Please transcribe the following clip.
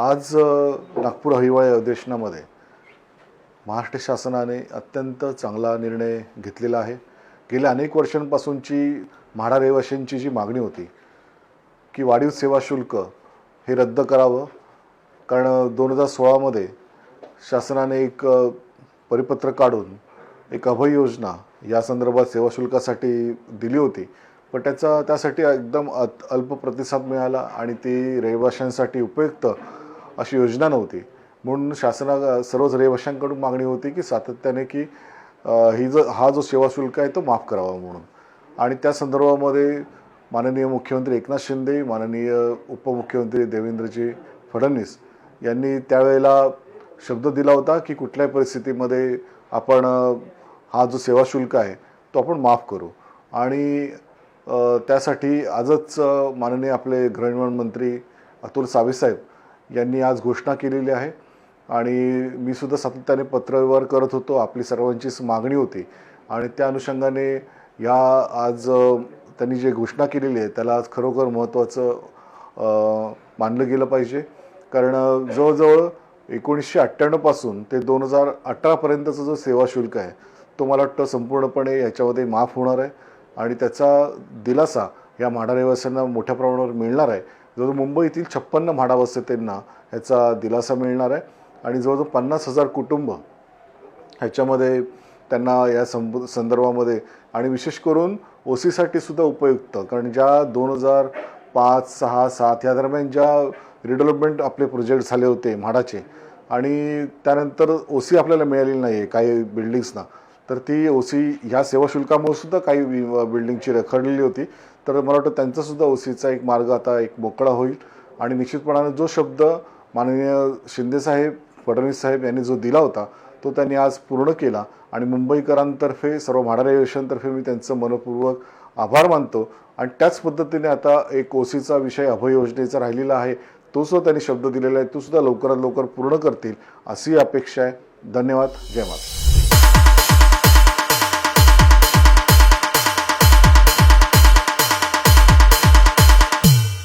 आज नागपूर हिवाळी अधिवेशनामध्ये महाराष्ट्र शासनाने अत्यंत चांगला निर्णय घेतलेला आहे. गेल्या अनेक वर्षांपासूनची म्हाडा रहिवाशांची जी मागणी होती की वाढीव सेवा शुल्क हे रद्द करावं कारण दोन हजार सोळामध्ये शासनाने एक परिपत्र परिपत्रक काढून एक अभय योजना या संदर्भात सेवा शुल्कासाठी दिली होती. पण त्याचा त्यासाठी एकदम अत अल्प प्रतिसाद मिळाला आणि ती रहिवाशांसाठी उपयुक्त अशी योजना नव्हती. म्हणून शासना सर्वच रहिवाशांकडून मागणी होती की सातत्याने की ही जो हा जो सेवा शुल्क आहे तो माफ करावा म्हणून. आणि त्या संदर्भामध्ये माननीय मुख्यमंत्री एकनाथ शिंदे माननीय उपमुख्यमंत्री देवेंद्रजी फडणवीस यांनी त्यावेळेला शब्द दिला होता की कुठल्याही परिस्थितीमध्ये आपण हा जो सेवा शुल्क आहे तो आपण माफ करू. आणि त्यासाठी आजच माननीय आपले गृहनिर्माण मंत्री अतुल सावेसाहेब यांनी आज घोषणा केलेली आहे. आणि मी सुद्धा सातत्याने पत्रव्यवहार करत होतो. आपली सर्वांचीच मागणी होती. आणि त्या अनुषंगाने या आज त्यांनी जे घोषणा केलेली आहे त्याला आज खरोखर महत्त्वाचं मानलं गेलं पाहिजे. कारण जवळजवळ एकोणीसशे अठ्ठ्याण्णवपासून ते दोन हजार अठरापर्यंतचा जो सेवा शुल्क आहे तो मला वाटतं संपूर्णपणे याच्यामध्ये माफ होणार आहे. आणि त्याचा दिलासा या म्हाडा रहिवाशांना मोठ्या प्रमाणावर मिळणार आहे. जवळजवळ मुंबईतील छप्पन्न म्हाडा ह्याचा दिलासा मिळणार आहे आणि जवळजवळ पन्नास हजार कुटुंब ह्याच्यामध्ये त्यांना या संब संदर्भामध्ये आणि विशेष करून ओ सीसाठी सुद्धा उपयुक्त. कारण ज्या दोन हजार पाच सहा सात या दरम्यान ज्या रिडेव्हलपमेंट आपले प्रोजेक्ट झाले होते म्हाडाचे आणि त्यानंतर ओ सी आपल्याला मिळालेली नाही आहे काही बिल्डिंग्सना तर ती ओ सी ह्या सेवा शुल्कामुळे सुद्धा काही बिल्डिंगची रखडलेली होती. तर मला वाटतं त्यांचासुद्धा ओसीचा एक मार्ग आता एक मोकळा होईल. आणि निश्चितपणाने जो शब्द माननीय शिंदेसाहेब फडणवीस साहेब यांनी जो दिला होता तो त्यांनी आज पूर्ण केला. आणि मुंबईकरांतर्फे सर्व म्हाडारे रहिवाशांतर्फे मी त्यांचं मनपूर्वक आभार मानतो. आणि त्याच पद्धतीने आता एक ओसीचा विषय अभय योजनेचा राहिलेला आहे तो सुद्धा त्यांनी शब्द दिलेला आहे तो सुद्धा लवकरात लवकर पूर्ण करतील अशी अपेक्षा आहे. धन्यवाद. जय माता